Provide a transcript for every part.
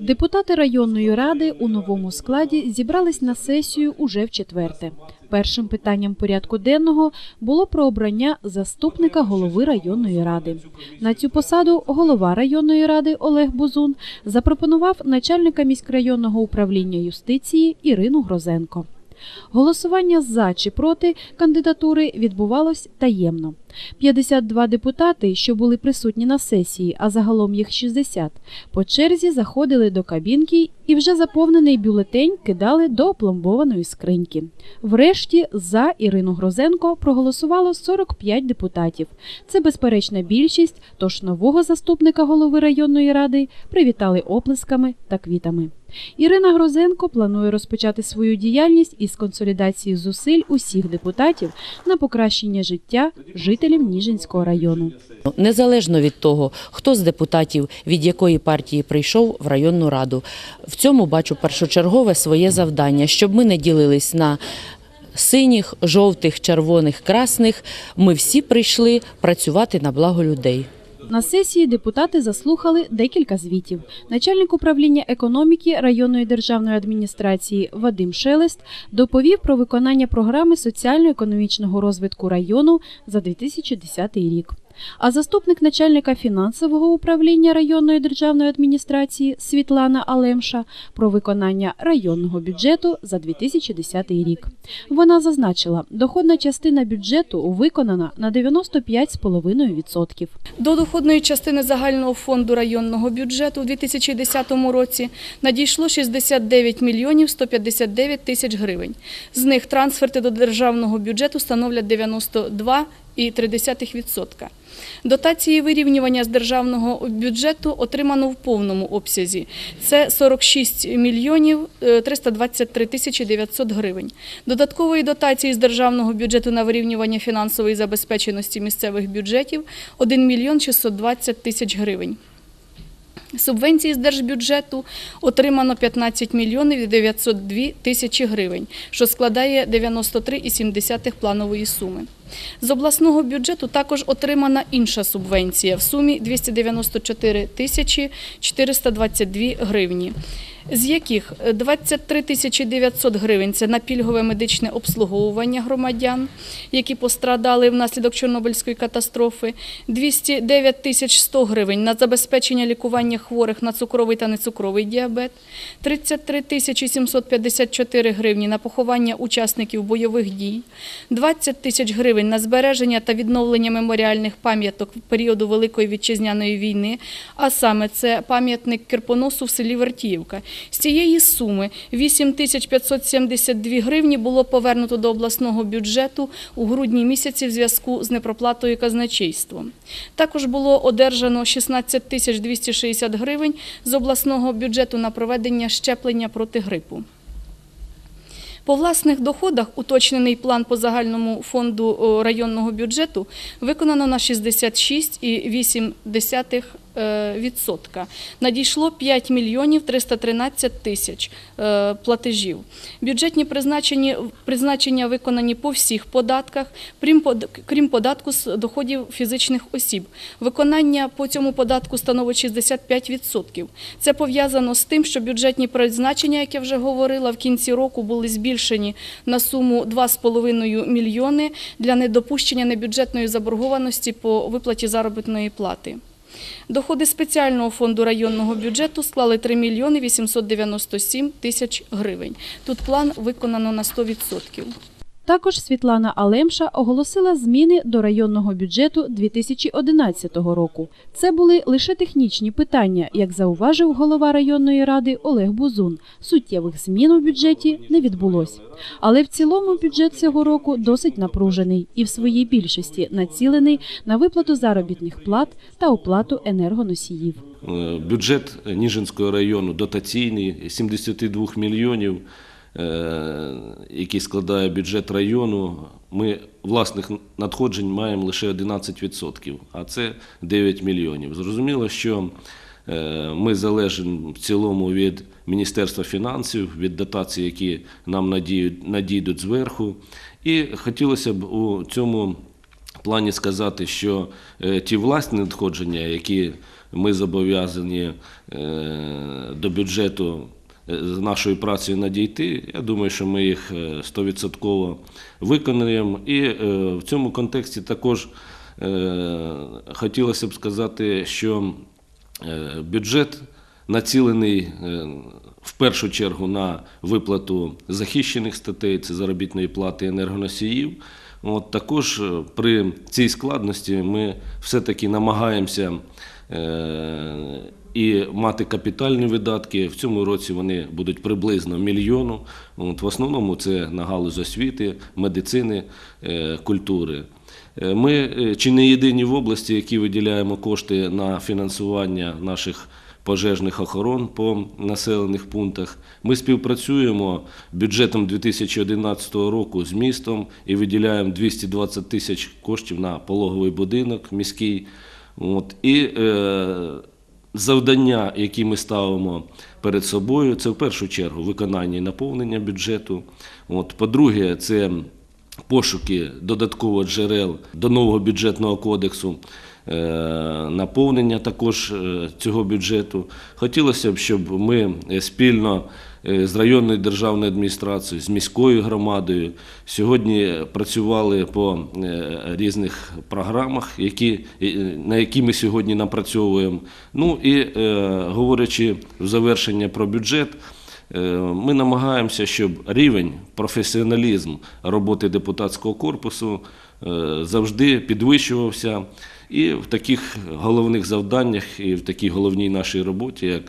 Депутати районної ради у новому складі зібрались на сесію уже в четверте. Першим питанням порядку денного було про обрання заступника голови районної ради. На цю посаду голова районної ради Олег Бузун запропонував начальника міськрайонного управління юстиції Ірину Грозенко. Голосування за чи проти кандидатури відбувалось таємно. 52 депутати, що були присутні на сесії, а загалом їх 60, по черзі заходили до кабінки і вже заповнений бюлетень кидали до опломбованої скриньки. Врешті за Ірину Грозенко проголосувало 45 депутатів. Це безперечна більшість, тож нового заступника голови районної ради привітали оплесками та квітами. Ірина Грозенко планує розпочати свою діяльність із консолідації зусиль усіх депутатів на покращення життя жителів Ніжинського району. Незалежно від того, хто з депутатів від якої партії прийшов в районну раду, в цьому бачу першочергове своє завдання, щоб ми не ділились на синіх, жовтих, червоних, красних. Ми всі прийшли працювати на благо людей. На сесії депутати заслухали декілька звітів. Начальник управління економіки районної державної адміністрації Вадим Шелест доповів про виконання програми соціально-економічного розвитку району за 2010 рік. А заступник начальника фінансового управління районної державної адміністрації Світлана Алемша про виконання районного бюджету за 2010 рік. Вона зазначила, доходна частина бюджету виконана на 95,5%. До доходної частини загального фонду районного бюджету у 2010 році надійшло 69 мільйонів 159 тисяч гривень. З них трансферти до державного бюджету становлять 92,3%. Дотації вирівнювання з державного бюджету отримано в повному обсязі. Це 46 мільйонів е, 323 тисячі 900 гривень. Додаткової дотації з державного бюджету на вирівнювання фінансової забезпеченості місцевих бюджетів 1 мільйон 620 тисяч гривень. Субвенції з держбюджету отримано 15 мільйонів 902 тисячі гривень, що складає 93,7 планової суми. З обласного бюджету також отримана інша субвенція в сумі 294 тисячі 422 гривні, з яких 23 тисячі 900 гривень – це на пільгове медичне обслуговування громадян, які пострадали внаслідок Чорнобильської катастрофи, 209 тисяч 100 гривень на забезпечення лікування хворих на цукровий та нецукровий діабет, 33 тисячі 754 гривні на поховання учасників бойових дій, 20 тисяч гривень на збереження та відновлення меморіальних пам'яток періоду Великої Вітчизняної війни, а саме це пам'ятник Кирпоносу в селі Вертіївка. З цієї суми 8 тисяч 572 гривні було повернуто до обласного бюджету у грудні місяці в зв'язку з непроплатою казначейством. Також було одержано 16 тисяч 260 гривень з обласного бюджету на проведення щеплення проти грипу. По власних доходах уточнений план по загальному фонду районного бюджету виконано на 66,8%. Е, відсотка. Надійшло 5 мільйонів 313 тисяч е, платежів. Бюджетні призначення, виконані по всіх податках, крім податку з доходів фізичних осіб. Виконання по цьому податку становить 65%. Це пов'язано з тим, що бюджетні призначення, як я вже говорила, в кінці року були збільшені на суму 2,5 мільйони для недопущення небюджетної заборгованості по виплаті заробітної плати. Доходи спеціального фонду районного бюджету склали 3 мільйони 897 тисяч гривень. Тут план виконано на 100%. Також Світлана Алемша оголосила зміни до районного бюджету 2011 року. Це були лише технічні питання, як зауважив голова районної ради Олег Бузун. Суттєвих змін у бюджеті не відбулось. Але в цілому бюджет цього року досить напружений і в своїй більшості націлений на виплату заробітних плат та оплату енергоносіїв. Е, Бюджет Ніжинського району дотаційний 72 мільйонів, який складає бюджет району. Ми власних надходжень маємо лише 11%, а це 9 мільйонів. Зрозуміло, що е, ми залежимо в цілому від Міністерства фінансів, від дотацій, які нам надійдуть зверху. І хотілося б у цьому плані сказати, що е, ті власні надходження, які ми зобов'язані е, до бюджету е, з нашою працею надійти. Я думаю, що ми їх е, стовідсотково виконаємо. І е, в цьому контексті також е, хотілося б сказати, що е, бюджет націлений е, в першу чергу на виплату захищених статей, це заробітної плати енергоносіїв. От також е, при цій складності ми все-таки намагаємося е, і мати капітальні видатки. В цьому році вони будуть приблизно мільйону. От, в основному це на галузь освіти, медицини, е, культури. Е, Ми е, чи не єдині в області, які виділяємо кошти на фінансування наших пожежних охорон по населених пунктах. Ми співпрацюємо бюджетом 2011 року з містом і виділяємо 220 тисяч коштів на пологовий будинок міський. От. І е, завдання, які ми ставимо перед собою, це в першу чергу виконання і наповнення бюджету. По-друге, це пошуки додаткових джерел до нового бюджетного кодексу, е, наповнення також е, цього бюджету. Хотілося б, щоб ми е, спільно з районною державною адміністрацією, з міською громадою сьогодні працювали по е, різних програмах, які, е, на які ми сьогодні напрацьовуємо. Ну і е, говорячи в завершення про бюджет. Е, Ми намагаємося, щоб рівень, професіоналізм роботи депутатського корпусу е, завжди підвищувався і в таких головних завданнях, і в такій головній нашій роботі, як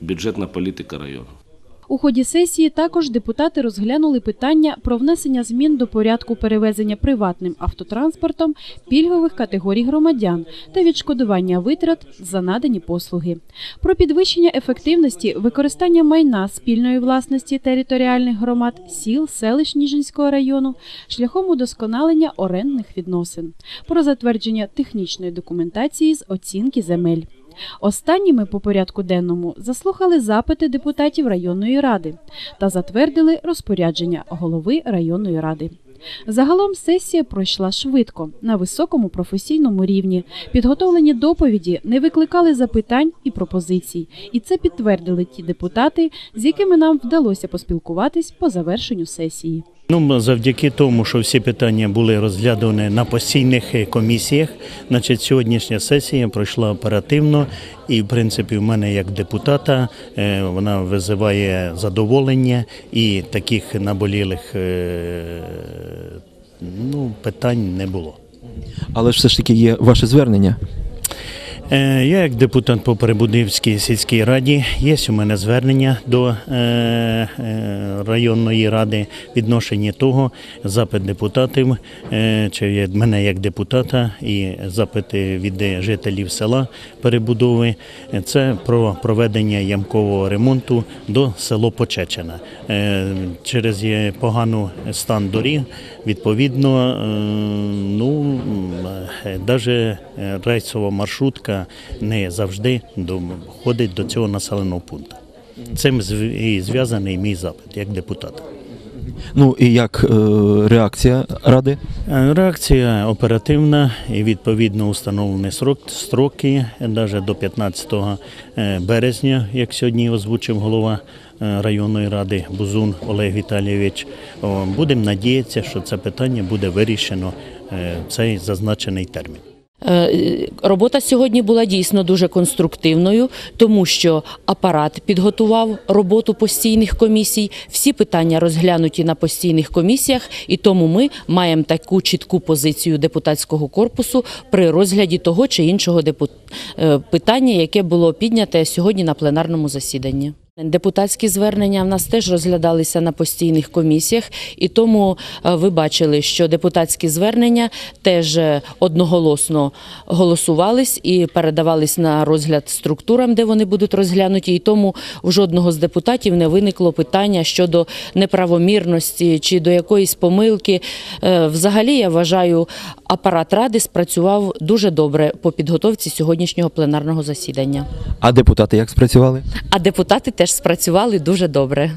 бюджетна політика району. У ході сесії також депутати розглянули питання про внесення змін до порядку перевезення приватним автотранспортом пільгових категорій громадян та відшкодування витрат за надані послуги, про підвищення ефективності використання майна спільної власності територіальних громад сіл, селищ Ніжинського району шляхом удосконалення орендних відносин, про затвердження технічної документації з оцінки земель. Останніми по порядку денному заслухали запити депутатів районної ради та затвердили розпорядження голови районної ради. Загалом сесія пройшла швидко на високому професійному рівні. Підготовлені доповіді не викликали запитань і пропозицій, і це підтвердили ті депутати, з якими нам вдалося поспілкуватись по завершенню сесії. Ну, завдяки тому, що всі питання були розглядані на постійних е, комісіях, значить, сьогоднішня сесія пройшла оперативно, і, в принципі, в мене як депутата е, вона визиває задоволення і таких наболілих е, ну, питань не було. Але ж все ж таки є ваше звернення. Е, Я як депутат по Перебудівській сільській раді, є у мене звернення до е, е, районної ради відношення того, запит депутатів, чи мене як депутата і запити від жителів села перебудови. Це про проведення ямкового ремонту до село Почечена. Е, Через є погану стан доріг, відповідно, ну навіть рейсова маршрутка не завжди доходить до цього населеного пункту. Цим і зв'язаний мій запит як депутата. Ну і як е, реакція ради? Е, Реакція оперативна і відповідно установлені срок, строки, навіть до 15 е, березня, як сьогодні озвучив голова районної ради Бузун Олег Віталійович. Будемо надіятися, що це питання буде вирішено в цей зазначений термін. Е, Робота сьогодні була дійсно дуже конструктивною, тому що апарат підготував роботу постійних комісій. Всі питання розглянуті на постійних комісіях, і тому ми маємо таку чітку позицію депутатського корпусу при розгляді того чи іншого е, питання, яке було підняте сьогодні на пленарному засіданні. Депутатські звернення в нас теж розглядалися на постійних комісіях, і тому е, ви бачили, що депутатські звернення теж е, одноголосно голосувались і передавались на розгляд структурам, де вони будуть розглянуті. І тому у жодного з депутатів не виникло питання щодо неправомірності чи до якоїсь помилки. Е, Взагалі, я вважаю, апарат ради спрацював дуже добре по підготовці сьогоднішнього пленарного засідання. А депутати як спрацювали? А депутати теж спрацювали дуже добре.